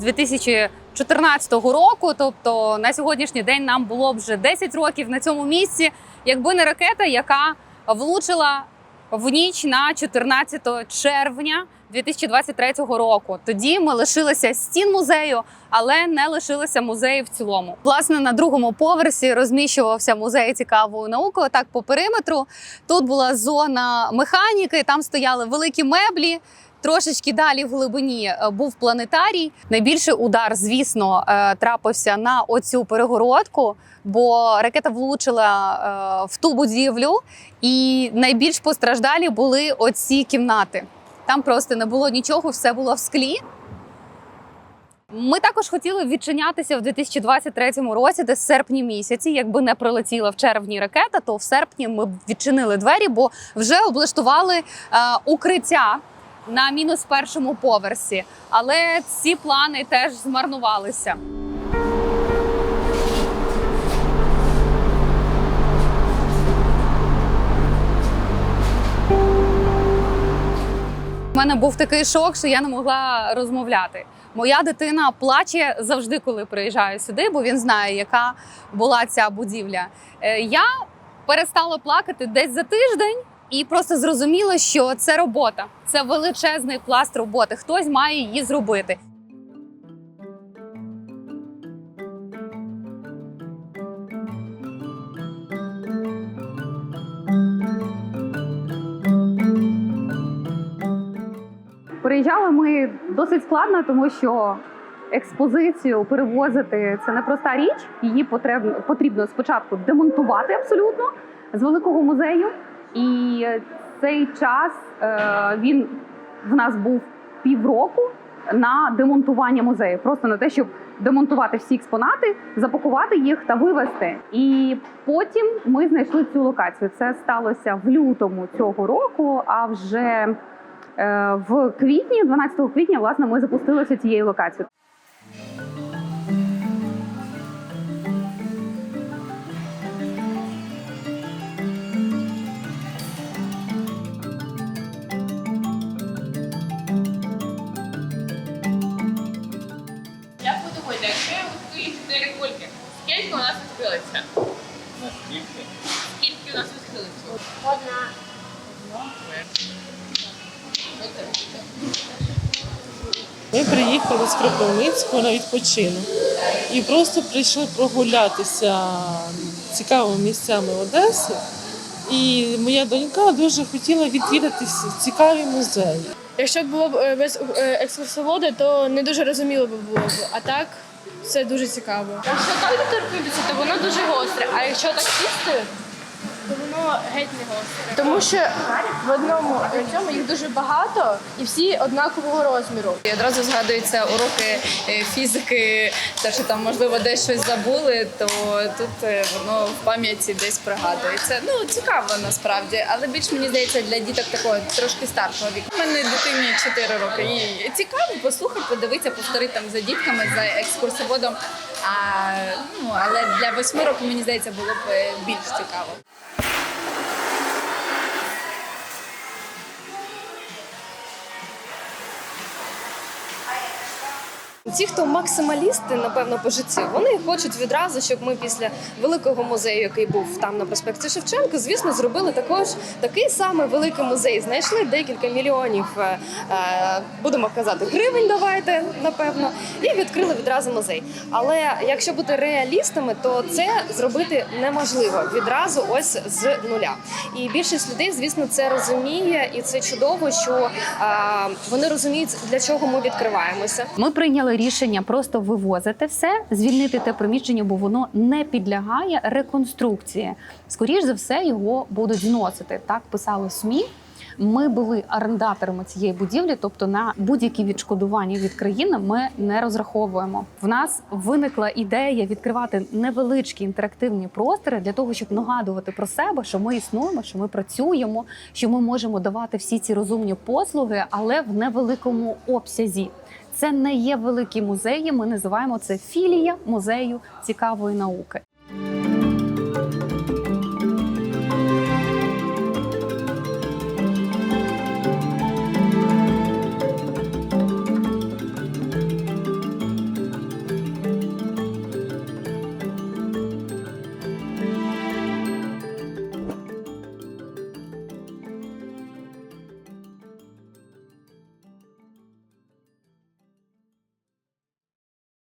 2014 року. Тобто на сьогоднішній день нам було б вже 10 років на цьому місці, якби не ракета, яка влучила в ніч на 14 червня 2023 року. Тоді ми лишилися стін музею, але не лишилися музею в цілому. Власне, на другому поверсі розміщувався музей цікавою наукою. Так по периметру тут була зона механіки, там стояли великі меблі. Трошечки далі в глибині е, був планетарій. Найбільший удар, звісно, е, трапився на оцю перегородку, бо ракета влучила е, в ту будівлю, і найбільш постраждалі були оці кімнати. Там просто не було нічого, все було в склі. Ми також хотіли відчинятися в 2023 році, десь в серпні місяці. Якби не прилетіла в червні ракета, то в серпні ми б відчинили двері, бо вже облаштували укриття на мінус першому поверсі. Але ці плани теж змарнувалися. У мене був такий шок, що я не могла розмовляти. Моя дитина плаче завжди, коли приїжджаю сюди, бо він знає, яка була ця будівля. Е, Я перестала плакати десь за тиждень і просто зрозуміла, що це робота, це величезний пласт роботи. Хтось має її зробити. Приїжджали ми досить складно, тому що експозицію перевозити це не проста річ. Її потрібно, потрібно спочатку демонтувати абсолютно з великого музею. І цей час е, він в нас був півроку на демонтування музею, просто на те, щоб демонтувати всі експонати, запакувати їх та вивезти. І потім ми знайшли цю локацію. Це сталося в лютому цього року. А вже Е, В квітні, 12 квітня, власне, ми запустилися цією локацією. Скільки у нас відкрилиться? Наскільки? Скільки у нас відкрилиться? Одна. Ми приїхали з Кропивницького на відпочинок і просто прийшли прогулятися цікавими місцями Одеси. І моя донька дуже хотіла відвідати ці- цікаві музеї. Якщо б було е, без е, екскурсовода, то не дуже розуміло б було б. А так це дуже цікаво. Якщо так доторкнутися, то воно дуже гостре, а якщо так сісти, То воно геть не гостре. Тому що в одному е, цьому їх дуже багато і всі однакового розміру. І одразу згадуються уроки е, фізики, те, що там можливо десь щось забули, то тут е, воно в пам'яті десь пригадується. Ну цікаво насправді, але більш мені здається для діток такого трошки старшого віку. У мене дитині 4 роки. І цікаво послухати, подивитися, повторити там за дітками, за екскурсоводом. А ну але для восьми років мені здається було б е, більш цікаво. Ті, хто максималісти, напевно, по житті, вони хочуть відразу, щоб ми після великого музею, який був там на проспекті Шевченка, звісно, зробили також такий самий великий музей. Знайшли декілька мільйонів, е, е, будемо казати, гривень. Давайте напевно, і відкрили відразу музей. Але якщо бути реалістами, то це зробити неможливо відразу, ось з нуля. І більшість людей, звісно, це розуміє, і це чудово, що е, вони розуміють, для чого ми відкриваємося. Ми прийняли рішення просто вивозити все, звільнити те приміщення, бо воно не підлягає реконструкції. Скоріш за все, його будуть зносити. Так писали СМІ. Ми були орендаторами цієї будівлі, тобто на будь-які відшкодування від країни ми не розраховуємо. В нас виникла ідея відкривати невеличкі інтерактивні простори для того, щоб нагадувати про себе, що ми існуємо, що ми працюємо, що ми можемо давати всі ці розумні послуги, але в невеликому обсязі. Це не є великі музеї. Ми називаємо це філія музею цікавої науки.